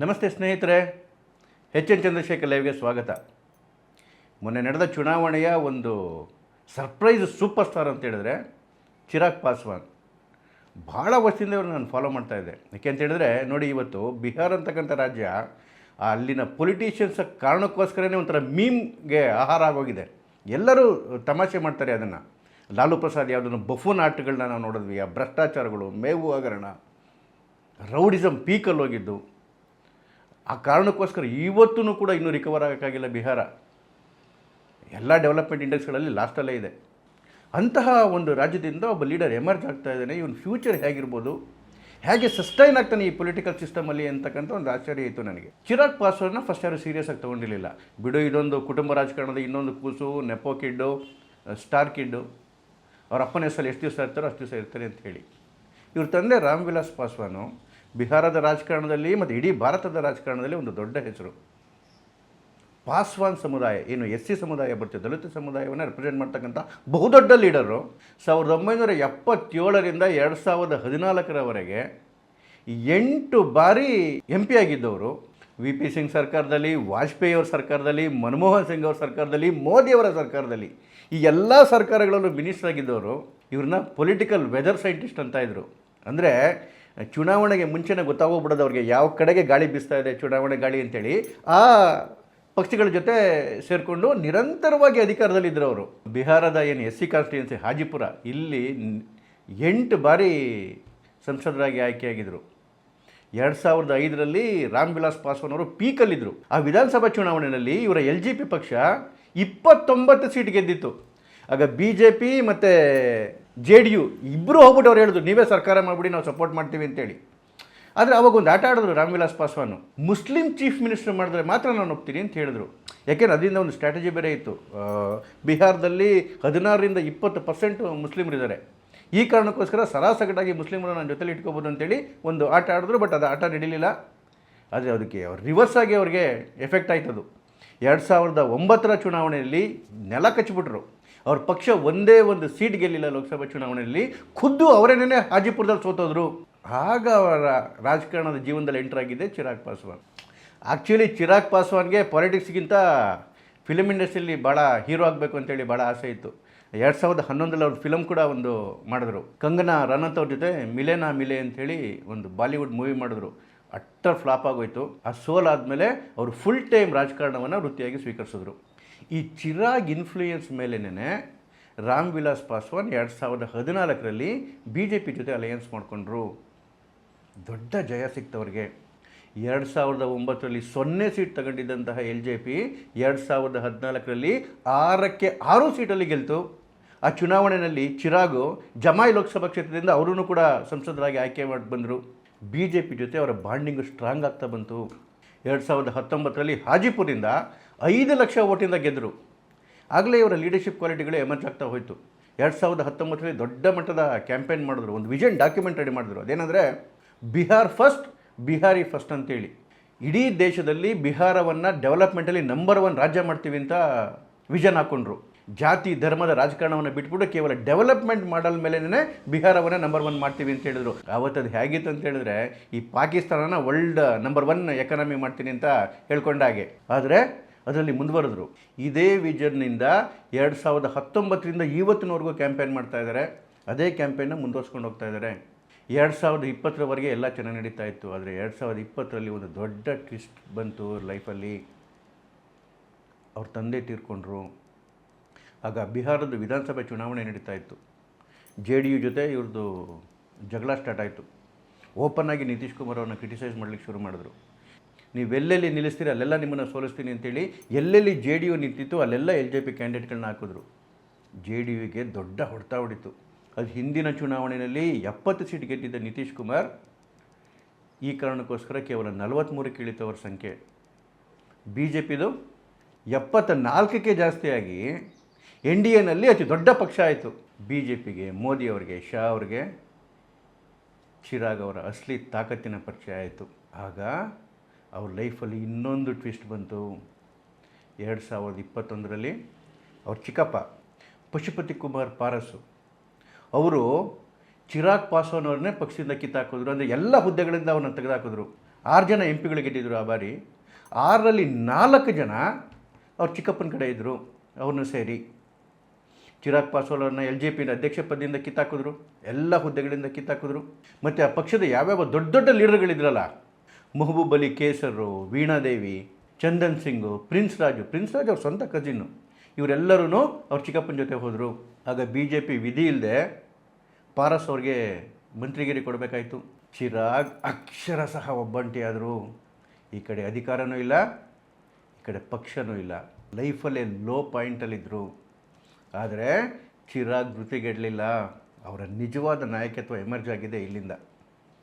ನಮಸ್ತೆ ಸ್ನೇಹಿತರೆ, H N Chandrashekhar ಲೈವ್ಗೆ ಸ್ವಾಗತ. ಮೊನ್ನೆ ನಡೆದ ಚುನಾವಣೆಯ ಒಂದು ಸರ್ಪ್ರೈಸ್ ಸೂಪರ್ ಸ್ಟಾರ್ ಅಂತ ಹೇಳಿದ್ರೆ ಚಿರಾಗ್ ಪಾಸ್ವಾನ್. ಭಾಳ ವರ್ಷದಿಂದ ಇವ್ರು ನಾನು ಫಾಲೋ ಮಾಡ್ತಾ ಇದ್ದೆ. ಯಾಕೆ ಅಂತ ಹೇಳಿದ್ರೆ, ನೋಡಿ ಇವತ್ತು ಬಿಹಾರ ಅಂತಕ್ಕಂಥ ರಾಜ್ಯ ಅಲ್ಲಿನ ಪೊಲಿಟಿಷಿಯನ್ಸ್ ಕಾರಣಕ್ಕೋಸ್ಕರನೇ ಒಂಥರ ಮೀಮ್ಗೆ ಆಹಾರ ಆಗೋಗಿದೆ. ಎಲ್ಲರೂ ತಮಾಷೆ ಮಾಡ್ತಾರೆ ಅದನ್ನು. ಲಾಲು ಪ್ರಸಾದ್ ಯಾವುದನ್ನು ಬಫೂನ್ ಆಟಗಳನ್ನ ನಾವು ನೋಡಿದ್ವಿ, ಆ ಭ್ರಷ್ಟಾಚಾರಗಳು, ಮೇವು ಹಗರಣ ರೌಡಿಸಮ್ ಪೀಕಲ್ಲಿ ಹೋಗಿದ್ದು. ಆ ಕಾರಣಕ್ಕೋಸ್ಕರ ಇವತ್ತೂ ಕೂಡ ಇನ್ನೂ ರಿಕವರ್ ಆಗೋಕ್ಕಾಗಿಲ್ಲ ಬಿಹಾರ. ಎಲ್ಲ ಡೆವಲಪ್ಮೆಂಟ್ ಇಂಡೆಕ್ಸ್ಗಳಲ್ಲಿ ಲಾಸ್ಟಲ್ಲೇ ಇದೆ. ಅಂತಹ ಒಂದು ರಾಜ್ಯದಿಂದ ಒಬ್ಬ ಲೀಡರ್ ಎಮರ್ಜ್ ಆಗ್ತಾ ಇದ್ದಾನೆ. ಇವನ್ ಫ್ಯೂಚರ್ ಹೇಗಿರ್ಬೋದು? ಹೇಗೆ ಸಸ್ಟೈನ್ ಆಗ್ತಾನೆ ಈ ಪೊಲಿಟಿಕಲ್ ಸಿಸ್ಟಮಲ್ಲಿ ಅಂತಕ್ಕಂಥ ಒಂದು ಆಶ್ಚರ್ಯ ಇತ್ತು ನನಗೆ. ಚಿರಾಗ್ ಪಾಸ್ವಾಡ್ನ ಫಸ್ಟ್ ಯಾರು ಸೀರಿಯಸ್ ಆಗಿ ತೊಗೊಂಡಿರಲಿಲ್ಲ. ಬಿಡು, ಇದೊಂದು ಕುಟುಂಬ ರಾಜಕಾರಣದ ಇನ್ನೊಂದು ಕೂಸು ನೆಪೋ ಕಿಡ್ಡು ಸ್ಟಾರ್ ಕಿಡ್ಡು ಅವರ ಅಪ್ಪನ ಹೆಸರಲ್ಲಿ ಎಷ್ಟು ದಿವಸ ಇರ್ತಾರೋ ಅಷ್ಟು ದಿವಸ ಇರ್ತಾರೆ ಅಂತ ಹೇಳಿ. ಇವ್ರ ತಂದೆ ರಾಮ್ ವಿಲಾಸ್ ಪಾಸ್ವಾನು ಬಿಹಾರದ ರಾಜಕಾರಣದಲ್ಲಿ ಮತ್ತು ಇಡೀ ಭಾರತದ ರಾಜಕಾರಣದಲ್ಲಿ ಒಂದು ದೊಡ್ಡ ಹೆಸರು. ಪಾಸ್ವಾನ್ ಸಮುದಾಯ, ಏನು ಎಸ್ ಸಿ ಸಮುದಾಯ ಬರ್ತದೆ ದಲಿತ ಸಮುದಾಯವನ್ನು ರೆಪ್ರೆಸೆಂಟ್ ಮಾಡ್ತಕ್ಕಂಥ ಬಹುದೊಡ್ಡ ಲೀಡರು ಸಾವಿರದ ಒಂಬೈನೂರ ಎಪ್ಪತ್ತೇಳರಿಂದ ಎರಡು ಸಾವಿರದ ಹದಿನಾಲ್ಕರವರೆಗೆ ಎಂಟು ಬಾರಿ ಎಂ ಪಿ ಆಗಿದ್ದವರು. ವಿ ಪಿ ಸಿಂಗ್ ಸರ್ಕಾರದಲ್ಲಿ, ವಾಜಪೇಯಿ ಅವರ ಸರ್ಕಾರದಲ್ಲಿ, ಮನಮೋಹನ್ ಸಿಂಗ್ ಅವ್ರ ಸರ್ಕಾರದಲ್ಲಿ ಮೋದಿಯವರ ಸರ್ಕಾರದಲ್ಲಿ ಈ ಎಲ್ಲ ಸರ್ಕಾರಗಳಲ್ಲೂ ಮಿನಿಸ್ಟರ್ ಆಗಿದ್ದವರು. ಇವ್ರನ್ನ ಪೊಲಿಟಿಕಲ್ ವೆದರ್ ಸೈಂಟಿಸ್ಟ್ ಅಂತ ಇದ್ದರು ಅಂದರೆ ಚುನಾವಣೆಗೆ ಮುಂಚೆನೇ ಗೊತ್ತಾಗೋಗ್ಬಿಡೋದು ಅವ್ರಿಗೆ ಯಾವ ಕಡೆಗೆ ಗಾಳಿ ಬೀಸ್ತಾ ಇದೆ, ಚುನಾವಣೆ ಗಾಳಿ ಅಂತೇಳಿ, ಆ ಪಕ್ಷಗಳ ಜೊತೆ ಸೇರಿಕೊಂಡು ನಿರಂತರವಾಗಿ ಅಧಿಕಾರದಲ್ಲಿದ್ದರು ಅವರು ಬಿಹಾರದ ಏನು ಎಸ್ ಸಿ ಕಾನ್ಸ್ಟಿಟ್ಯೂನ್ಸಿ ಹಾಜಿಪುರ, ಇಲ್ಲಿ ಎಂಟು ಬಾರಿ ಸಂಸದರಾಗಿ ಆಯ್ಕೆಯಾಗಿದ್ದರು ಎರಡು ಸಾವಿರದ ಐದರಲ್ಲಿ ರಾಮ್ ವಿಲಾಸ್ ಪಾಸ್ವಾನ್ ಅವರು ಪೀಕಲ್ಲಿದ್ದರು ಆ ವಿಧಾನಸಭಾ ಚುನಾವಣೆಯಲ್ಲಿ ಇವರ ಎಲ್ ಜಿ ಪಿ ಪಕ್ಷ ಇಪ್ಪತ್ತೊಂಬತ್ತು ಸೀಟ್ ಗೆದ್ದಿತ್ತು. ಆಗ ಬಿ ಜೆ ಪಿ ಮತ್ತು ಜೆ ಡಿ ಯು ಇಬ್ಬರು ಹೋಗ್ಬಿಟ್ಟು ಅವ್ರು ಹೇಳಿದ್ರು, ನೀವೇ ಸರ್ಕಾರ ಮಾಡಿಬಿಡಿ, ನಾವು ಸಪೋರ್ಟ್ ಮಾಡ್ತೀವಿ ಅಂತೇಳಿ. ಆದರೆ ಅವಾಗ ಒಂದು ಆಟ ಆಡಿದ್ರು Ram Vilas Paswan. Muslim chief minister ಮಾಡಿದ್ರೆ ಮಾತ್ರ ನಾನು ಒಪ್ತೀನಿ ಅಂತ ಹೇಳಿದ್ರು. ಯಾಕೆಂದ್ರೆ ಅದರಿಂದ ಒಂದು ಸ್ಟ್ರಾಟಜಿ ಬೇರೆ ಇತ್ತು. ಬಿಹಾರದಲ್ಲಿ ಹದಿನಾರರಿಂದ ಇಪ್ಪತ್ತು ಪರ್ಸೆಂಟ್ ಮುಸ್ಲಿಮರಿದ್ದಾರೆ. ಈ ಕಾರಣಕ್ಕೋಸ್ಕರ ಸರಾಸಗಟಾಗಿ ಮುಸ್ಲಿಮರು ನನ್ನ ಜೊತೆಲಿ ಇಟ್ಕೋಬೋದು ಅಂತೇಳಿ ಒಂದು ಆಟ ಆಡಿದ್ರು ಬಟ್ ಅದು ಆಟ ನಡೀಲಿಲ್ಲ. ಆದರೆ ಅದಕ್ಕೆ ರಿವರ್ಸ್ ಆಗಿ ಅವ್ರಿಗೆ ಎಫೆಕ್ಟ್ ಆಯ್ತದು. ಎರಡು ಸಾವಿರದ ಒಂಬತ್ತರ ಚುನಾವಣೆಯಲ್ಲಿ ನೆಲ ಕಚ್ಚಿಬಿಟ್ರು ಅವ್ರ ಪಕ್ಷ ಒಂದೇ ಒಂದು ಸೀಟ್ ಗೆಲ್ಲಿಲ್ಲ ಲೋಕಸಭಾ ಚುನಾವಣೆಯಲ್ಲಿ. ಖುದ್ದು ಅವರೇನೇ ಹಾಜಿಪುರದಲ್ಲಿ ಸೋತೋದ್ರು. ಆಗ ಅವರ ರಾಜಕಾರಣದ ಜೀವನದಲ್ಲಿ ಎಂಟರ್ ಆಗಿದೆ ಚಿರಾಗ್ ಪಾಸ್ವಾನ್. ಆ್ಯಕ್ಚುಲಿ ಚಿರಾಗ್ ಪಾಸ್ವಾನ್ಗೆ ಪಾಲಿಟಿಕ್ಸ್ಗಿಂತ ಫಿಲಮ್ ಇಂಡಸ್ಟ್ರಿಯಲ್ಲಿ ಭಾಳ ಹೀರೋ ಆಗಬೇಕು ಅಂತೇಳಿ ಭಾಳ ಆಸೆ ಇತ್ತು. ಎರಡು ಸಾವಿರದ ಹನ್ನೊಂದರಲ್ಲಿ ಅವ್ರ ಫಿಲಮ್ ಕೂಡ ಒಂದು ಮಾಡಿದ್ರು. ಕಂಗನಾ ರನತ್ ಅವ್ರ ಜೊತೆ ಮಿಲೇನಾ ಮಿಲೆ ಅಂಥೇಳಿ ಒಂದು ಬಾಲಿವುಡ್ ಮೂವಿ ಮಾಡಿದ್ರು. ಅಟ್ಟರ್ ಫ್ಲಾಪ್ ಆಗೋಯ್ತು. ಆ ಸೋಲ್ ಆದಮೇಲೆ ಅವರು ಫುಲ್ ಟೈಮ್ ರಾಜಕಾರಣವನ್ನು ವೃತ್ತಿಯಾಗಿ ಸ್ವೀಕರಿಸಿದ್ರು. ಈ ಚಿರಾಗ್ ಇನ್ಫ್ಲೂಯೆನ್ಸ್ ಮೇಲೇನೆ ರಾಮ್ ವಿಲಾಸ್ ಪಾಸ್ವಾನ್ ಎರಡು ಸಾವಿರದ ಹದಿನಾಲ್ಕರಲ್ಲಿ ಬಿ ಜೆ ಪಿ ಜೊತೆ ಅಲಯನ್ಸ್ ಮಾಡಿಕೊಂಡ್ರು. ದೊಡ್ಡ ಜಯ ಸಿಕ್ತವ್ರಿಗೆ. ಎರಡು ಸಾವಿರದ ಒಂಬತ್ತರಲ್ಲಿ ಸೊನ್ನೆ ಸೀಟ್ ತಗೊಂಡಿದ್ದಂತಹ ಎಲ್ ಜೆ ಪಿ ಎರಡು ಸಾವಿರದ ಹದಿನಾಲ್ಕರಲ್ಲಿ ಆರಕ್ಕೆ ಆರು ಸೀಟಲ್ಲಿ ಗೆಲ್ತು. ಆ ಚುನಾವಣೆಯಲ್ಲಿ ಚಿರಾಗು ಜಮಾಯಿ ಲೋಕಸಭಾ ಕ್ಷೇತ್ರದಿಂದ ಅವರೂ ಕೂಡ ಸಂಸದರಾಗಿ ಆಯ್ಕೆ ಮಾಡಿ ಬಂದರು. ಬಿ ಜೆ ಪಿ ಜೊತೆ ಅವರ ಬಾಂಡಿಂಗು ಸ್ಟ್ರಾಂಗ್ ಆಗ್ತಾ ಬಂತು. ಎರಡು ಸಾವಿರದ ಹತ್ತೊಂಬತ್ತರಲ್ಲಿ ಹಾಜಿಪುರಿಂದ ಐದು ಲಕ್ಷ ಓಟಿಂದ ಗೆದ್ದರು ಆಗಲೇ ಇವರ ಲೀಡರ್ಶಿಪ್ ಕ್ವಾಲಿಟಿಗಳು ಎಮರ್ಜ್ ಆಗ್ತಾ ಹೋಯಿತು. ಎರಡು ಸಾವಿರದ ಹತ್ತೊಂಬತ್ತರಲ್ಲಿ ದೊಡ್ಡ ಮಟ್ಟದ ಕ್ಯಾಂಪೇನ್ ಮಾಡಿದ್ರು, ಒಂದು ವಿಷನ್ ಡಾಕ್ಯುಮೆಂಟ್ ರೆಡಿ ಮಾಡಿದ್ರು. ಅದೇನೆಂದರೆ, ಬಿಹಾರ್ ಫಸ್ಟ್ ಬಿಹಾರಿ ಫಸ್ಟ್ ಅಂತೇಳಿ. ಇಡೀ ದೇಶದಲ್ಲಿ ಬಿಹಾರವನ್ನು ಡೆವಲಪ್ಮೆಂಟಲ್ಲಿ ನಂಬರ್ ಒನ್ ರಾಜ್ಯ ಮಾಡ್ತೀವಿ ಅಂತ ವಿಷನ್ ಹಾಕ್ಕೊಂಡ್ರು ಜಾತಿ, ಧರ್ಮದ ರಾಜಕಾರಣವನ್ನು ಬಿಟ್ಬಿಟ್ಟು ಕೇವಲ ಡೆವಲಪ್ಮೆಂಟ್ ಮಾಡಲ್ ಮೇಲೇ ಬಿಹಾರವನ್ನು ನಂಬರ್ ಒನ್ ಮಾಡ್ತೀವಿ ಅಂತ ಹೇಳಿದ್ರು. ಆವತ್ತು ಅದು ಹೇಗಿತ್ತು ಅಂತ ಹೇಳಿದ್ರೆ, ಈ ಪಾಕಿಸ್ತಾನನ ವರ್ಲ್ಡ್ ನಂಬರ್ ಒನ್ ಎಕನಾಮಿ ಮಾಡ್ತೀನಿ ಅಂತ ಹೇಳ್ಕೊಂಡ ಹಾಗೆ ಆದರೆ ಅದರಲ್ಲಿ ಮುಂದುವರೆದ್ರು. ಇದೇ ವಿಜನ್ನಿಂದ ಎರಡು ಸಾವಿರದ ಹತ್ತೊಂಬತ್ತರಿಂದ ಇವತ್ತಿನವರೆಗೂ ಕ್ಯಾಂಪೇನ್ ಮಾಡ್ತಾ ಇದ್ದಾರೆ ಅದೇ ಕ್ಯಾಂಪೇನ್ನ ಮುಂದುವರ್ಸ್ಕೊಂಡು ಹೋಗ್ತಾ ಇದ್ದಾರೆ ಎರಡು ಸಾವಿರದ ಇಪ್ಪತ್ತರವರೆಗೆ ಎಲ್ಲ ಚೆನ್ನಾಗಿ ನಡೀತಾ ಇತ್ತು. ಆದರೆ ಎರಡು ಸಾವಿರದ ಇಪ್ಪತ್ತರಲ್ಲಿ ಒಂದು ದೊಡ್ಡ ಟ್ವಿಸ್ಟ್ ಬಂತು ಲೈಫಲ್ಲಿ. ಅವ್ರ ತಂದೆ ತೀರ್ಕೊಂಡ್ರು. ಆಗ ಬಿಹಾರದ ವಿಧಾನಸಭೆ ಚುನಾವಣೆ ನಡೀತಾ ಇತ್ತು. ಜೆ ಡಿ ಯು ಜೊತೆ ಇವ್ರದ್ದು ಜಗಳ ಸ್ಟಾರ್ಟ್ ಆಯಿತು. ಓಪನ್ ಆಗಿ ನಿತೀಶ್ ಕುಮಾರ್ ಅವ್ರನ್ನ ಕ್ರಿಟಿಸೈಸ್ ಮಾಡಲಿಕ್ಕೆ ಶುರು ಮಾಡಿದ್ರು. ನೀವೆಲ್ಲೆಲ್ಲಿ ನಿಲ್ಲಿಸ್ತೀರಿ, ಅಲ್ಲೆಲ್ಲ ನಿಮ್ಮನ್ನು ಸೋಲಿಸ್ತೀನಿ ಅಂತೇಳಿ ಎಲ್ಲೆಲ್ಲಿ ಜೆ ಡಿ ಯು ನಿಂತಿತ್ತು ಅಲ್ಲೆಲ್ಲ ಎಲ್ ಜೆ ಪಿ ಕ್ಯಾಂಡಿಡೇಟ್ಗಳನ್ನ ಹಾಕಿದ್ರು. ಜೆ ಡಿ ಯುಗೆ ದೊಡ್ಡ ಹೊಡೆತ ಹೊಡಿತು. ಅದು ಹಿಂದಿನ ಚುನಾವಣೆಯಲ್ಲಿ ಎಪ್ಪತ್ತು ಸೀಟ್ ಗೆದ್ದಿದ್ದ ನಿತೀಶ್ ಕುಮಾರ್, ಈ ಕಾರಣಕ್ಕೋಸ್ಕರ ಕೇವಲ ನಲವತ್ತ್ಮೂರಕ್ಕೆ ಇಳಿತು ಅವ್ರ ಸಂಖ್ಯೆ. ಬಿ ಜೆ ಪಿದು ಎಪ್ಪತ್ತ ನಾಲ್ಕಕ್ಕೆ ಜಾಸ್ತಿಯಾಗಿ ಎನ್ ಡಿ ಎನಲ್ಲಿ ಅತಿ ದೊಡ್ಡ ಪಕ್ಷ ಆಯಿತು. ಬಿ ಜೆ ಪಿಗೆ, ಮೋದಿ ಅವರಿಗೆ, ಶಾ ಅವ್ರಿಗೆ ಚಿರಾಗ್ ಅವರ ಅಸಲಿ ತಾಕತ್ತಿನ ಪರಿಚಯ ಆಯಿತು. ಆಗ ಅವ್ರ ಲೈಫಲ್ಲಿ ಇನ್ನೊಂದು ಟ್ವಿಸ್ಟ್ ಬಂತು. ಎರಡು ಸಾವಿರದ ಇಪ್ಪತ್ತೊಂದರಲ್ಲಿ ಅವ್ರ ಚಿಕ್ಕಪ್ಪ ಪಶುಪತಿ ಕುಮಾರ್ ಪಾರಸು, ಅವರು ಚಿರಾಗ್ ಪಾಸ್ವಾನ್ ಪಕ್ಷದಿಂದ ಕಿತ್ತಾಕಿದ್ರು ಅಂದರೆ ಎಲ್ಲ ಹುದ್ದೆಗಳಿಂದ ಅವ್ರನ್ನ ತೆಗೆದಾಕಿದ್ರು. ಆರು ಜನ ಎಂ ಪಿಗಳು ಗೆದ್ದಿದ್ರು ಆ ಬಾರಿ. ಆರರಲ್ಲಿ ನಾಲ್ಕು ಜನ ಅವ್ರ ಚಿಕ್ಕಪ್ಪನ ಕಡೆ ಇದ್ದರು ಅವ್ರನ್ನ ಸೇರಿ. ಚಿರಾಗ್ ಪಾಸ್ವಾಲ್ ಅವ್ರನ್ನ ಎಲ್ ಜೆ ಪಿನ ಅಧ್ಯಕ್ಷ ಪದದಿಂದ ಕಿತ್ತಾಕಿದ್ರು ಎಲ್ಲ ಹುದ್ದೆಗಳಿಂದ ಕಿತ್ತಾಕಿದ್ರು ಮತ್ತು ಆ ಪಕ್ಷದ ಯಾವ್ಯಾವ ದೊಡ್ಡ ದೊಡ್ಡ ಲೀಡರ್ಗಳಿದ್ರಲ್ಲ ಮೆಹಬೂಬ್ ಅಲಿ ಕೇಸರು, ವೀಣಾದೇವಿ, ಚಂದನ್ ಸಿಂಗು, ಪ್ರಿನ್ಸ್ ರಾಜು ಪ್ರಿನ್ಸ್ ರಾಜು ಅವ್ರ ಸ್ವಂತ ಕಜಿನ್ನು ಇವರೆಲ್ಲರೂ ಅವ್ರ ಚಿಕ್ಕಪ್ಪನ ಜೊತೆ ಹೋದರು. ಆಗ ಬಿ ಜೆ ಪಿ ವಿಧಿ ಇಲ್ಲದೆ ಪಾರಸ್ ಅವ್ರಿಗೆ ಮಂತ್ರಿಗಿರಿ ಕೊಡಬೇಕಾಯಿತು. ಚಿರಾಗ್ ಅಕ್ಷರ ಸಹ ಒಬ್ಬಂಟಿಯಾದರು ಈ ಕಡೆ ಅಧಿಕಾರನೂ ಇಲ್ಲ, ಈ ಕಡೆ ಪಕ್ಷನೂ ಇಲ್ಲ. ಲೈಫಲ್ಲೇ ಲೋ ಪಾಯಿಂಟಲ್ಲಿದ್ದರು ಆದರೆ ಚಿರಾಗ್ ಧೃತಿಗೆಡಲಿಲ್ಲ ಅವರ ನಿಜವಾದ ನಾಯಕತ್ವ ಎಮರ್ಜ್ ಆಗಿದೆ ಇಲ್ಲಿಂದ.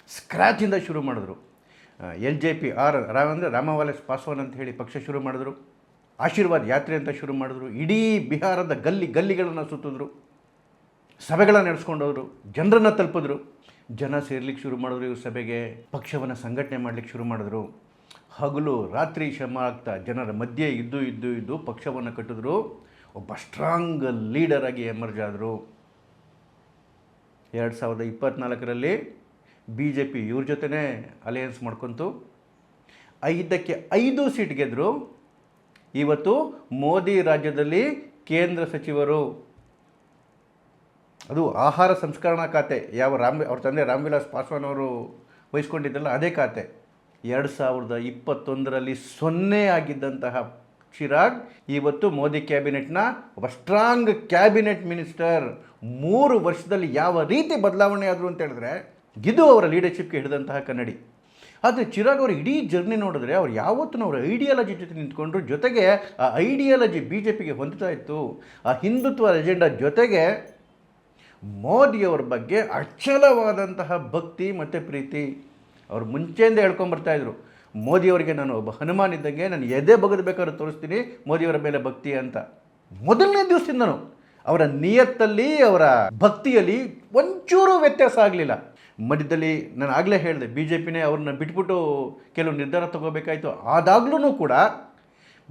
ಸ್ಕ್ರ್ಯಾಚಿಂದ ಶುರು ಮಾಡಿದ್ರು. ಎಲ್ ಜೆ ಪಿ ಆರ್ ರಾವ್ ರಾಮವಾಲೇಸ್ ಪಾಸ್ವಾನ್ ಅಂತ ಹೇಳಿ ಪಕ್ಷ ಶುರು ಮಾಡಿದ್ರು. ಆಶೀರ್ವಾದ್ ಯಾತ್ರೆ ಅಂತ ಶುರು ಮಾಡಿದ್ರು. ಇಡೀ ಬಿಹಾರದ ಗಲ್ಲಿ ಗಲ್ಲಿಗಳನ್ನು ಸುತ್ತಿದ್ರು. ಸಭೆಗಳನ್ನು ನಡೆಸ್ಕೊಂಡವರು ಜನರನ್ನು ತಲುಪಿದ್ರು. ಜನ ಸೇರ್ಲಿಕ್ಕೆ ಶುರು ಮಾಡಿದ್ರು. ಇವ್ರ ಸಭೆಗೆ ಪಕ್ಷವನ್ನು ಸಂಘಟನೆ ಮಾಡಲಿಕ್ಕೆ ಶುರು ಮಾಡಿದ್ರು. ಹಗಲು ರಾತ್ರಿ ಶ್ರಮ ಆಗ್ತಾ ಜನರ ಮಧ್ಯೆ ಇದ್ದು ಇದ್ದು ಇದ್ದು ಪಕ್ಷವನ್ನು ಕಟ್ಟಿದ್ರು. ಒಬ್ಬ ಸ್ಟ್ರಾಂಗ್ ಲೀಡರಾಗಿ ಎಮರ್ಜ್ ಆದರು. ಎರಡು ಸಾವಿರದ ಇಪ್ಪತ್ತ್ನಾಲ್ಕರಲ್ಲಿ ಬಿ ಜೆ ಪಿ ಇವ್ರ ಜೊತೆನೇ ಅಲಯನ್ಸ್ ಮಾಡ್ಕೊಂತು. ಐದಕ್ಕೆ ಐದು ಸೀಟ್ ಗೆದ್ದರು ಇವತ್ತು ಮೋದಿ ರಾಜ್ಯದಲ್ಲಿ ಕೇಂದ್ರ ಸಚಿವರು. ಅದು ಆಹಾರ ಸಂಸ್ಕರಣಾ ಖಾತೆ, ಯಾವ ರಾಮ್, ಅವ್ರ ತಂದೆ ರಾಮ್ವಿಲಾಸ್ ಪಾಸ್ವಾನ್ ಅವರು ವಹಿಸ್ಕೊಂಡಿದ್ದಲ್ಲ ಅದೇ ಖಾತೆ. ಎರಡು ಸಾವಿರದ ಇಪ್ಪತ್ತೊಂದರಲ್ಲಿ ಸೊನ್ನೆ ಆಗಿದ್ದಂತಹ ಚಿರಾಗ್, ಇವತ್ತು ಮೋದಿ ಕ್ಯಾಬಿನೆಟ್ನ ಒಬ್ಬ ಸ್ಟ್ರಾಂಗ್ ಕ್ಯಾಬಿನೆಟ್ ಮಿನಿಸ್ಟರ್ ಮೂರು ವರ್ಷದಲ್ಲಿ ಯಾವ ರೀತಿ ಬದಲಾವಣೆ ಆದರು ಅಂತ ಹೇಳಿದ್ರೆ ಇದು ಅವರ ಲೀಡರ್ಶಿಪ್ಗೆ ಹಿಡಿದಂತಹ ಕನ್ನಡಿ. ಆದರೆ ಚಿರಾಗ್ ಅವರು ಇಡೀ ಜರ್ನಿ ನೋಡಿದ್ರೆ ಅವ್ರು ಯಾವತ್ತೂ ಅವರ ಐಡಿಯಾಲಜಿ ಜೊತೆ ನಿಂತ್ಕೊಂಡ್ರು, ಜೊತೆಗೆ ಆ ಐಡಿಯಾಲಜಿ ಬಿ ಜೆ ಪಿಗೆ ಹೊಂದ್ತಾ ಇತ್ತು. ಆ ಹಿಂದುತ್ವ ಎಜೆಂಡಾ ಜೊತೆಗೆ ಮೋದಿಯವರ ಬಗ್ಗೆ ಅಚ್ಚಲವಾದಂತಹ ಭಕ್ತಿ ಮತ್ತು ಪ್ರೀತಿ. ಅವ್ರು ಮುಂಚೆಯಿಂದ ಹೇಳ್ಕೊಂಬರ್ತಾಯಿದ್ರು ಮೋದಿಯವರಿಗೆ ನಾನು ಒಬ್ಬ ಹನುಮಾನ್ ಇದ್ದಂಗೆ ನಾನು ಎದೆ ಬಗದು ಬೇಕಾದ್ರೆ ತೋರಿಸ್ತೀನಿ ಮೋದಿಯವರ ಮೇಲೆ ಭಕ್ತಿ ಅಂತ. ಮೊದಲನೇ ದಿವಸದಿಂದನು ಅವರ ನಿಯತ್ತಲ್ಲಿ, ಅವರ ಭಕ್ತಿಯಲ್ಲಿ ಒಂಚೂರು ವ್ಯತ್ಯಾಸ ಆಗಲಿಲ್ಲ. ಮಧ್ಯದಲ್ಲಿ ನಾನು ಆಗಲೇ ಹೇಳಿದೆ ಬಿ ಜೆ ಪಿನೇ ಅವ್ರನ್ನ ಬಿಟ್ಬಿಟ್ಟು ಕೆಲವು ನಿರ್ಧಾರ ತಗೋಬೇಕಾಯಿತು. ಆದಾಗ್ಲೂ ಕೂಡ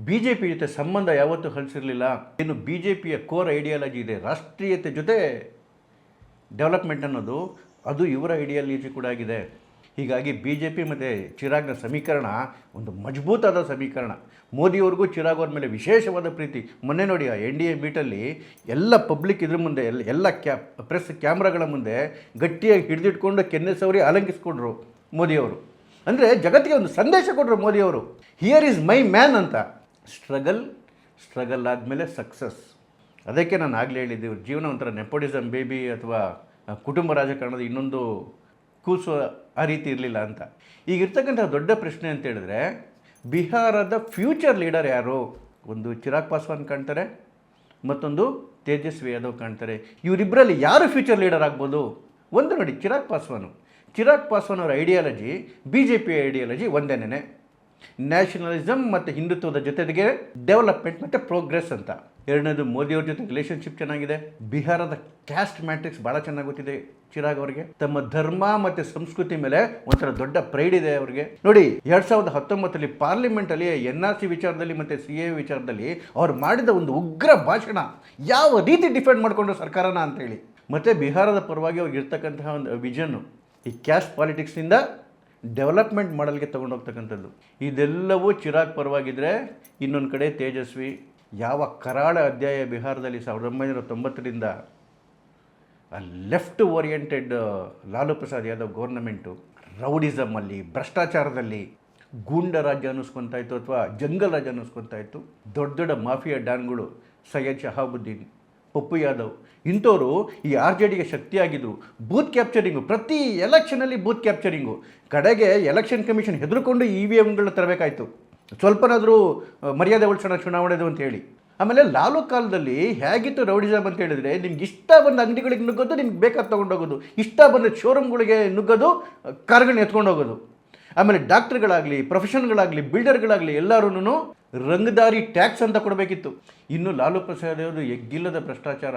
ಬಿ ಜೆ ಪಿ ಜೊತೆ ಸಂಬಂಧ ಯಾವತ್ತೂ ಹಲಿಸಿರಲಿಲ್ಲ. ಇನ್ನು ಬಿ ಜೆ ಪಿಯ ಕೋರ್ ಐಡಿಯಾಲಜಿ ಇದೆ. ರಾಷ್ಟ್ರೀಯತೆ ಜೊತೆ ಡೆವಲಪ್ಮೆಂಟ್ ಅನ್ನೋದು, ಅದು ಇವರ ಐಡಿಯಾಲಜಿ ಕೂಡ ಆಗಿದೆ. ಹೀಗಾಗಿ ಬಿ ಜೆ ಪಿ ಮತ್ತು ಚಿರಾಗ್ನ ಸಮೀಕರಣ ಒಂದು ಮಜಬೂತಾದ ಸಮೀಕರಣ. ಮೋದಿಯವ್ರಿಗೂ ಚಿರಾಗ್ ಅವ್ರ ಮೇಲೆ ವಿಶೇಷವಾದ ಪ್ರೀತಿ. ಮೊನ್ನೆ ನೋಡಿ ಆ ಎನ್ ಡಿ ಎ ಮೀಟಲ್ಲಿ ಎಲ್ಲ ಪಬ್ಲಿಕ್ ಇದ್ರ ಮುಂದೆ, ಎಲ್ಲ ಎಲ್ಲ ಕ್ಯಾ, ಪ್ರೆಸ್ ಕ್ಯಾಮ್ರಾಗಳ ಮುಂದೆ ಗಟ್ಟಿಯಾಗಿ ಹಿಡಿದಿಟ್ಕೊಂಡು ಕೆನ್ನೆ ಸವರಿ ಅಲಂಕಿಸ್ಕೊಂಡ್ರು ಮೋದಿಯವರು. ಅಂದರೆ ಜಗತ್ತಿಗೆ ಒಂದು ಸಂದೇಶ ಕೊಟ್ಟರು ಮೋದಿಯವರು. ಹಿಯರ್ ಈಸ್ ಮೈ ಮ್ಯಾನ್ ಅಂತ. ಸ್ಟ್ರಗಲ್ ಸ್ಟ್ರಗಲ್ ಆದಮೇಲೆ ಸಕ್ಸಸ್ ಅದಕ್ಕೆ ನಾನು ಆಗಲೇ ಹೇಳಿದ್ದೆ ಇವ್ರ ಜೀವನ ಒಂಥರ ನೆಪೋಟಿಸಮ್ ಬೇಬಿ ಅಥವಾ ಕುಟುಂಬ ರಾಜಕಾರಣದ ಇನ್ನೊಂದು ಕೂಸು ಆ ರೀತಿ ಇರಲಿಲ್ಲ ಅಂತ. ಈಗ ಇರ್ತಕ್ಕಂಥ ದೊಡ್ಡ ಪ್ರಶ್ನೆ ಅಂತ ಹೇಳಿದ್ರೆ, ಬಿಹಾರದ ಫ್ಯೂಚರ್ ಲೀಡರ್ ಯಾರು? ಒಂದು ಚಿರಾಗ್ ಪಾಸ್ವಾನ್ ಕಾಣ್ತಾರೆ, ಮತ್ತೊಂದು ತೇಜಸ್ವಿ ಯಾದವ್ ಕಾಣ್ತಾರೆ. ಇವರಿಬ್ಬರಲ್ಲಿ ಯಾರು ಫ್ಯೂಚರ್ ಲೀಡರ್ ಆಗ್ಬೋದು? ಒಂದು ನೋಡಿ, ಚಿರಾಗ್ ಪಾಸ್ವಾನು. ಚಿರಾಗ್ ಪಾಸ್ವಾನ್ ಅವರ ideology B J P ideology ಒಂದೇನೇ nationalism ಮತ್ತು ಹಿಂದುತ್ವದ ಜೊತೆಗೆ ಡೆವಲಪ್ಮೆಂಟ್ ಮತ್ತು ಪ್ರೋಗ್ರೆಸ್ ಅಂತ. ಎರಡನೇದು ಮೋದಿಯವ್ರ ಜೊತೆ ರಿಲೇಷನ್ಶಿಪ್ ಚೆನ್ನಾಗಿದೆ. ಬಿಹಾರದ ಕ್ಯಾಸ್ಟ್ ಮ್ಯಾಟ್ರಿಕ್ಸ್ ಭಾಳ ಚೆನ್ನಾಗಿ ಗೊತ್ತಿದೆ ಚಿರಾಗ್ ಅವರಿಗೆ. ತಮ್ಮ ಧರ್ಮ ಮತ್ತು ಸಂಸ್ಕೃತಿ ಮೇಲೆ ಒಂಥರ ದೊಡ್ಡ ಪ್ರೈಡ್ ಇದೆ ಅವರಿಗೆ. ನೋಡಿ, ಎರಡು ಸಾವಿರದ ಹತ್ತೊಂಬತ್ತರಲ್ಲಿ ಪಾರ್ಲಿಮೆಂಟಲ್ಲಿ ಎನ್ ಆರ್ ಸಿ ವಿಚಾರದಲ್ಲಿ ಮತ್ತು ಸಿ ಎ ವಿಚಾರದಲ್ಲಿ ಅವ್ರು ಮಾಡಿದ ಒಂದು ಉಗ್ರ ಭಾಷಣ ಯಾವ ರೀತಿ ಡಿಫೆಂಡ್ ಮಾಡಿಕೊಂಡ್ರು ಸರ್ಕಾರನ ಅಂತೇಳಿ. ಮತ್ತು ಬಿಹಾರದ ಪರವಾಗಿ ಅವ್ರಿಗೆ ಇರ್ತಕ್ಕಂತಹ ಒಂದು ವಿಷನ್ನು ಈ ಕ್ಯಾಸ್ಟ್ ಪಾಲಿಟಿಕ್ಸ್ನಿಂದ ಡೆವಲಪ್ಮೆಂಟ್ ಮಾಡಲ್ಗೆ ತೊಗೊಂಡೋಗ್ತಕ್ಕಂಥದ್ದು ಇದೆಲ್ಲವೂ ಚಿರಾಗ್ ಪರವಾಗಿದ್ದರೆ ಇನ್ನೊಂದು ಕಡೆ ತೇಜಸ್ವಿ ಯಾವ ಕರಾಳ ಅಧ್ಯಾಯ ಬಿಹಾರದಲ್ಲಿ ಸಾವಿರದ ಒಂಬೈನೂರ ತೊಂಬತ್ತರಿಂದ left oriented Lalu Prasad Yadav government ರೌಡಿಸಮಲ್ಲಿ ಭ್ರಷ್ಟಾಚಾರದಲ್ಲಿ ಗೂಂಡ ರಾಜ್ಯ ಅನ್ನಿಸ್ಕೊತಾ ಇತ್ತು ಅಥವಾ ಜಂಗಲ್ ರಾಜ್ಯ ಅನ್ನಿಸ್ಕೊತಾ ಇತ್ತು, ದೊಡ್ಡ ದೊಡ್ಡ ಮಾಫಿಯಾ ಡಾನ್ಗಳು ಸೈಯದ್ ಶಹಾಬುದ್ದೀನ್, ಪಪ್ಪು ಯಾದವ್, ಇಂಥವರು ಈ ಆರ್ ಜೆ ಡಿಗೆ ಶಕ್ತಿಯಾಗಿದ್ದರು ಬೂತ್ ಕ್ಯಾಪ್ಚರಿಂಗು, ಪ್ರತಿ ಎಲೆಕ್ಷನಲ್ಲಿ ಬೂತ್ ಕ್ಯಾಪ್ಚರಿಂಗು. ಕಡೆಗೆ ಎಲೆಕ್ಷನ್ ಕಮಿಷನ್ ಹೆದರ್ಕೊಂಡು ಇ ವಿ ಎಮ್ಗಳನ್ನ ತರಬೇಕಾಯಿತು. ಸ್ವಲ್ಪನಾದರೂ ಮರ್ಯಾದೆ ಉಳಿಸೋಣ, ಚುನಾವಣೆದು ಅಂತ ಹೇಳಿ. ಆಮೇಲೆ ಲಾಲು ಕಾಲದಲ್ಲಿ ಹೇಗಿತ್ತು ರೌಡಿಸಮ್ ಅಂತ ಹೇಳಿದರೆ ನಿಮ್ಗೆ ಇಷ್ಟ ಬಂದ ಅಂಗಡಿಗಳಿಗೆ ನುಗ್ಗೋದು, ನಿಮ್ಗೆ ಬೇಕಾದ ತೊಗೊಂಡೋಗೋದು. ಇಷ್ಟ ಬಂದ ಶೋರೂಮ್ಗಳಿಗೆ ನುಗ್ಗೋದು ಕಾರ್ಗಳನ್ನ ಎತ್ಕೊಂಡು ಹೋಗೋದು. ಆಮೇಲೆ ಡಾಕ್ಟ್ರುಗಳಾಗಲಿ, ಪ್ರೊಫೆಷನ್ಗಳಾಗಲಿ, ಬಿಲ್ಡರ್ಗಳಾಗಲಿ ಎಲ್ಲರೂ ರಂಗದಾರಿ ಟ್ಯಾಕ್ಸ್ ಅಂತ ಕೊಡಬೇಕಿತ್ತು. ಇನ್ನು ಲಾಲು ಪ್ರಸಾದ್ ಅವರು ಎಗ್ಗಿಲ್ಲದ ಭ್ರಷ್ಟಾಚಾರ.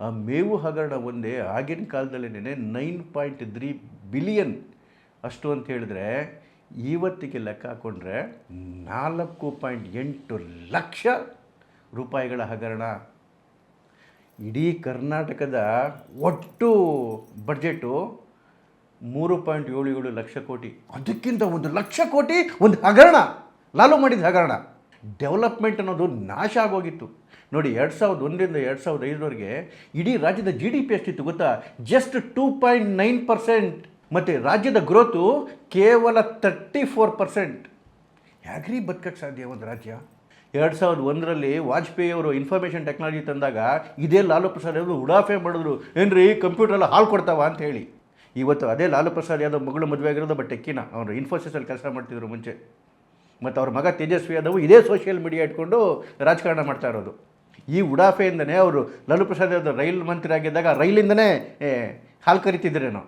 ಆ ಮೇವು ಹಗರಣ ಒಂದೇ ಆಗಿನ ಕಾಲದಲ್ಲಿನೇ ನೈನ್ ಪಾಯಿಂಟ್ ತ್ರೀ ಬಿಲಿಯನ್ ಅಷ್ಟು ಅಂತ ಹೇಳಿದ್ರೆ ಇವತ್ತಿಗೆ ಲೆಕ್ಕ ಹಾಕ್ಕೊಂಡ್ರೆ ನಾಲ್ಕು ಪಾಯಿಂಟ್ ಎಂಟು ಲಕ್ಷ ರೂಪಾಯಿಗಳ ಹಗರಣ. ಇಡೀ ಕರ್ನಾಟಕದ ಒಟ್ಟು ಬಡ್ಜೆಟು ಮೂರು ಪಾಯಿಂಟ್ ಏಳು ಏಳು ಲಕ್ಷ ಕೋಟಿ. ಅದಕ್ಕಿಂತ ಒಂದು ಲಕ್ಷ ಕೋಟಿ ಒಂದು ಹಗರಣ. ಲಾಲು ಮಾಡಿದ ಹಗರಣ. ಡೆವಲಪ್ಮೆಂಟ್ ಅನ್ನೋದು ನಾಶ ಆಗೋಗಿತ್ತು. ನೋಡಿ, ಎರಡು ಸಾವಿರದ ಒಂದರಿಂದ ಎರಡು ಸಾವಿರದ ಐದರವರೆಗೆ ಇಡೀ ರಾಜ್ಯದ ಜಿ ಡಿ ಪಿ ಎಷ್ಟಿತ್ತು ಗೊತ್ತಾ? Just two point nine percent ಮತ್ತು ರಾಜ್ಯದ ಗ್ರೋತು ಕೇವಲ ತರ್ಟಿ ಫೋರ್ ಪರ್ಸೆಂಟ್ ಹ್ಯಾಗ್ರಿ ಬದುಕಕ್ಕೆ ಸಾಧ್ಯ ಒಂದು ರಾಜ್ಯ? ಎರಡು ಸಾವಿರದ ಒಂದರಲ್ಲಿ ವಾಜಪೇಯಿ ಅವರು ಇನ್ಫಾರ್ಮೇಷನ್ ಟೆಕ್ನಾಲಜಿ ತಂದಾಗ ಇದೇ ಲಾಲು ಪ್ರಸಾದ್ ಅವರು ಉಡಾಫೆ ಮಾಡಿದ್ರು. ಏನ್ರಿ ಕಂಪ್ಯೂಟರೆಲ್ಲ ಹಾಳು ಕೊಡ್ತಾವ ಅಂತ ಹೇಳಿ. ಇವತ್ತು ಅದೇ ಲಾಲು ಪ್ರಸಾದ್ ಯಾದವ್ ಮಗಳು ಮದುವೆ ಆಗಿರೋದು ಬಟ್ ಟೆಕ್ಕಿನ ಅವರು ಇನ್ಫೋಸಿಸಲ್ಲಿ ಕೆಲಸ ಮಾಡ್ತಿದ್ರು ಮುಂಚೆ. ಮತ್ತು ಅವ್ರ ಮಗ ತೇಜಸ್ವಿ ಯಾದವ್ ಇದೇ ಸೋಷಿಯಲ್ ಮೀಡಿಯಾ ಇಟ್ಕೊಂಡು ರಾಜಕಾರಣ ಮಾಡ್ತಾ ಇರೋದು. ಈ ಉಡಾಫೆಯಿಂದನೇ ಅವರು ಲಾಲು ಪ್ರಸಾದ್ ಯಾದವ್ ರೈಲ್ ಮಂತ್ರಿ ಆಗಿದ್ದಾಗ ರೈಲಿಂದನೇ ಹಾಲು ಕರಿತಿದ್ರೇನೋ.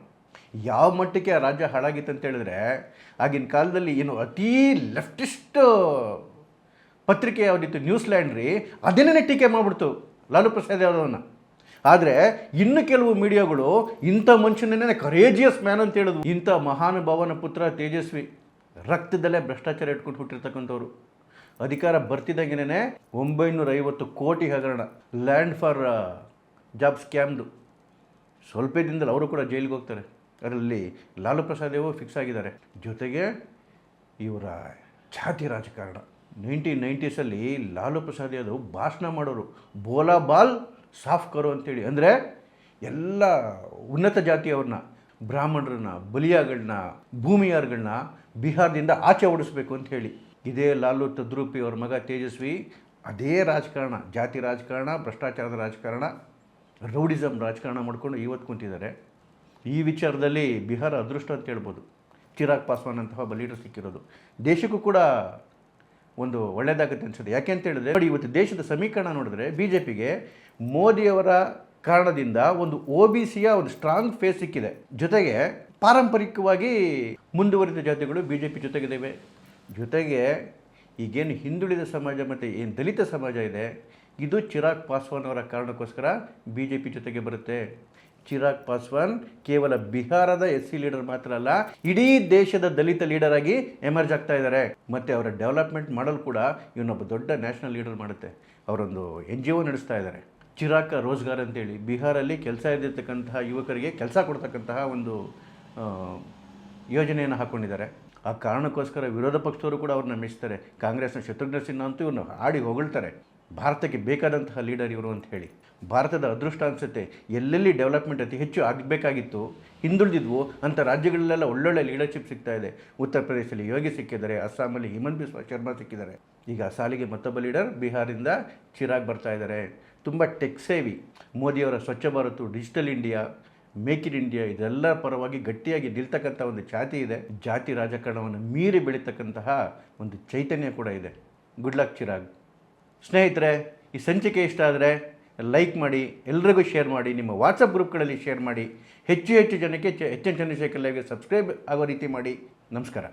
ಯಾವ ಮಟ್ಟಕ್ಕೆ ಆ ರಾಜ್ಯ ಹಾಳಾಗಿತ್ತು ಅಂತ ಹೇಳಿದ್ರೆ, ಆಗಿನ ಕಾಲದಲ್ಲಿ ಏನು ಅತೀ ಲೆಫ್ಟಿಸ್ಟ್ ಪತ್ರಿಕೆ ಯಾವುದಿತ್ತು? ನ್ಯೂಸ್ಲ್ಯಾಂಡ್ ರೀ ಅದನ್ನೇ ಟೀಕೆ ಮಾಡಿಬಿಡ್ತು. ಲಾಲು ಪ್ರಸಾದ್ ಯಾದವ್ನ. ಆದರೆ ಇನ್ನು ಕೆಲವು ಮೀಡಿಯಾಗಳು ಇಂಥ ಮನುಷ್ಯನೇ ಕರೇಜಿಯಸ್ ಮ್ಯಾನ್ ಅಂತ ಹೇಳಿದ್ವು ಇಂಥ ಮಹಾನುಭಾವನ ಪುತ್ರ ತೇಜಸ್ವಿ, ರಕ್ತದಲ್ಲೇ ಭ್ರಷ್ಟಾಚಾರ ಇಟ್ಕೊಂಡು ಹುಟ್ಟಿರ್ತಕ್ಕಂಥವ್ರು. ಅಧಿಕಾರ ಬರ್ತಿದ್ದಂಗೆನೇ ಒಂಬೈನೂರ ಐವತ್ತು ಕೋಟಿ ಹಗರಣ ಲ್ಯಾಂಡ್ ಫಾರ್ ಜಾಬ್ ಸ್ಕ್ಯಾಮ್ದು ಸ್ವಲ್ಪ ದಿನದಲ್ಲಿ ಅವರು ಕೂಡ ಜೈಲಿಗೆ ಹೋಗ್ತಾರೆ. ಅದರಲ್ಲಿ ಲಾಲು ಪ್ರಸಾದ್ ಯಾದವ್ ಫಿಕ್ಸ್ ಆಗಿದ್ದಾರೆ. ಜೊತೆಗೆ ಇವರ ಜಾತಿ ರಾಜಕಾರಣ. ನೈನ್ಟೀನ್ ನೈಂಟೀಸಲ್ಲಿ ಲಾಲು ಪ್ರಸಾದ್ ಯಾದವ್ ಭಾಷಣ ಮಾಡೋರು. ಬೋಲಾ ಬಾಲ್ ಸಾಫ್ ಕರು ಅಂತೇಳಿ. ಅಂದರೆ ಎಲ್ಲ ಉನ್ನತ ಜಾತಿಯವ್ರನ್ನ ಬ್ರಾಹ್ಮಣರನ್ನ ಬಲಿಯಾಗಳನ್ನ ಭೂಮಿಯಾರ್ಗಳನ್ನ ಬಿಹಾರದಿಂದ ಆಚೆ ಓಡಿಸ್ಬೇಕು ಅಂತ ಹೇಳಿ. ಇದೇ ಲಾಲು ತದ್ರೂಪಿ ಅವ್ರ ಮಗ ತೇಜಸ್ವಿ, ಅದೇ ರಾಜಕಾರಣ, ಜಾತಿ ರಾಜಕಾರಣ, ಭ್ರಷ್ಟಾಚಾರದ ರಾಜಕಾರಣ ರೌಡಿಸಮ್ ರಾಜಕಾರಣ ಮಾಡ್ಕೊಂಡು ಇವತ್ತು ಕುಂತಿದ್ದಾರೆ. ಈ ವಿಚಾರದಲ್ಲಿ ಬಿಹಾರ ಅದೃಷ್ಟ ಅಂತ ಹೇಳ್ಬೋದು. ಚಿರಾಗ್ ಪಾಸ್ವಾನ್ ಅಂತಹ ಲೀಡರ್ ಸಿಕ್ಕಿರೋದು. ದೇಶಕ್ಕೂ ಕೂಡ ಒಂದು ಒಳ್ಳೆಯದಾಗುತ್ತೆ ಅನ್ಸುತ್ತೆ. ಯಾಕೆ ಅಂತ ಹೇಳಿದ್ರೆ, ನೋಡಿ, ಇವತ್ತು ದೇಶದ ಸಮೀಕರಣ ನೋಡಿದ್ರೆ ಬಿ ಜೆ ಪಿಗೆ ಮೋದಿಯವರ ಕಾರಣದಿಂದ ಒಂದು ಒ ಬಿ ಸಿಯ ಒಂದು ಸ್ಟ್ರಾಂಗ್ ಫೇಸ್ ಸಿಕ್ಕಿದೆ. ಜೊತೆಗೆ ಪಾರಂಪರಿಕವಾಗಿ ಮುಂದುವರಿದ ಜಾತಿಗಳು ಬಿ ಜೆ ಪಿ ಜೊತೆಗಿದ್ದಾವೆ ಜೊತೆಗೆ ಈಗೇನು ಹಿಂದುಳಿದ ಸಮಾಜ ಮತ್ತು ಏನು ದಲಿತ ಸಮಾಜ ಇದೆ, ಇದು ಚಿರಾಗ್ ಪಾಸ್ವಾನ್ ಅವರ ಕಾರಣಕ್ಕೋಸ್ಕರ ಬಿ ಜೆ ಪಿ ಜೊತೆಗೆ ಬರುತ್ತೆ. ಚಿರಾಗ್ ಪಾಸ್ವಾನ್ ಕೇವಲ ಬಿಹಾರದ ಎಸ್ ಸಿ ಲೀಡರ್ ಮಾತ್ರ ಅಲ್ಲ, ಇಡೀ ದೇಶದ ದಲಿತ ಲೀಡರ್ ಆಗಿ ಎಮರ್ಜ್ ಆಗ್ತಾ ಇದ್ದಾರೆ ಮತ್ತು ಅವರ ಡೆವಲಪ್ಮೆಂಟ್ ಮಾಡಲು ಕೂಡ ಇವನೊಬ್ಬ ದೊಡ್ಡ ನ್ಯಾಷನಲ್ ಲೀಡರ್ ಮಾಡುತ್ತೆ. ಅವರೊಂದು ಎನ್ ಜಿ ಒ ನಡೆಸ್ತಾ ಇದ್ದಾರೆ ಚಿರಾಕ ರೋಜ್ಗಾರ್ ಅಂತೇಳಿ ಬಿಹಾರಲ್ಲಿ ಕೆಲಸ ಇದ್ದಿರ್ತಕ್ಕಂತಹ ಯುವಕರಿಗೆ ಕೆಲಸ ಕೊಡ್ತಕ್ಕಂತಹ ಒಂದು ಯೋಜನೆಯನ್ನು ಹಾಕ್ಕೊಂಡಿದ್ದಾರೆ ಆ ಕಾರಣಕ್ಕೋಸ್ಕರ ವಿರೋಧ ಪಕ್ಷದವರು ಕೂಡ ಅವ್ರನ್ನ ಮೆಚ್ತಾರೆ ಕಾಂಗ್ರೆಸ್ನ ಶತ್ರುಘ್ನ ಸಿನ್ಹಾ ಅಂತೂ ಇವನು ಆಡಿ ಹೊಗಳ್ತಾರೆ. ಭಾರತಕ್ಕೆ ಬೇಕಾದಂತಹ ಲೀಡರ್ ಇವರು ಅಂತ ಹೇಳಿ. ಭಾರತದ ಅದೃಷ್ಟ ಅನಿಸುತ್ತೆ ಎಲ್ಲೆಲ್ಲಿ ಡೆವಲಪ್ಮೆಂಟ್ ಅತಿ ಹೆಚ್ಚು ಆಗಬೇಕಾಗಿತ್ತು, ಹಿಂದುಳಿದಿದ್ವು ಅಂಥ ರಾಜ್ಯಗಳಲ್ಲೆಲ್ಲ ಒಳ್ಳೊಳ್ಳೆ ಲೀಡರ್ಶಿಪ್ ಸಿಗ್ತಾ ಇದೆ. ಉತ್ತರ ಪ್ರದೇಶದಲ್ಲಿ ಯೋಗಿ ಸಿಕ್ಕಿದ್ದಾರೆ, ಅಸ್ಸಾಮಲ್ಲಿ ಹಿಮಂತ್ ಬಿಸ್ವಾ ಶರ್ಮಾ ಸಿಕ್ಕಿದ್ದಾರೆ. ಈಗ ಸಾಲಿಗೆ ಮತ್ತೊಬ್ಬ ಲೀಡರ್ ಬಿಹಾರಿಂದ ಚಿರಾಗ್ ಬರ್ತಾ ಇದ್ದಾರೆ. ತುಂಬ ಟೆಕ್ ಸೇವಿ ಮೋದಿಯವರ Swachh Bharat digital India make in India ಇದೆಲ್ಲ ಪರವಾಗಿ ಗಟ್ಟಿಯಾಗಿ ನಿಲ್ತಕ್ಕಂಥ ಒಂದು ಜಾತಿ ಇದೆ. ಜಾತಿ ರಾಜಕಾರಣವನ್ನು ಮೀರಿ ಬೆಳೀತಕ್ಕಂತಹ ಒಂದು ಚೈತನ್ಯ ಕೂಡ ಇದೆ. Good luck Chirag. ಸ್ನೇಹಿತರೆ, ಈ ಸಂಚಿಕೆ ಇಷ್ಟ ಆದರೆ ಲೈಕ್ ಮಾಡಿ, ಎಲ್ರಿಗೂ ಶೇರ್ ಮಾಡಿ, ನಿಮ್ಮ ವಾಟ್ಸಪ್ ಗ್ರೂಪ್ಗಳಲ್ಲಿ ಶೇರ್ ಮಾಡಿ, ಹೆಚ್ಚು ಹೆಚ್ಚು ಜನಕ್ಕೆ ಹೆಚ್ಚಿನ ಚಂದ್ರಶೇಖರ್ ಲೈವ್ಗೆ ಸಬ್ಸ್ಕ್ರೈಬ್ ಆಗೋ ರೀತಿ ಮಾಡಿ. ನಮಸ್ಕಾರ.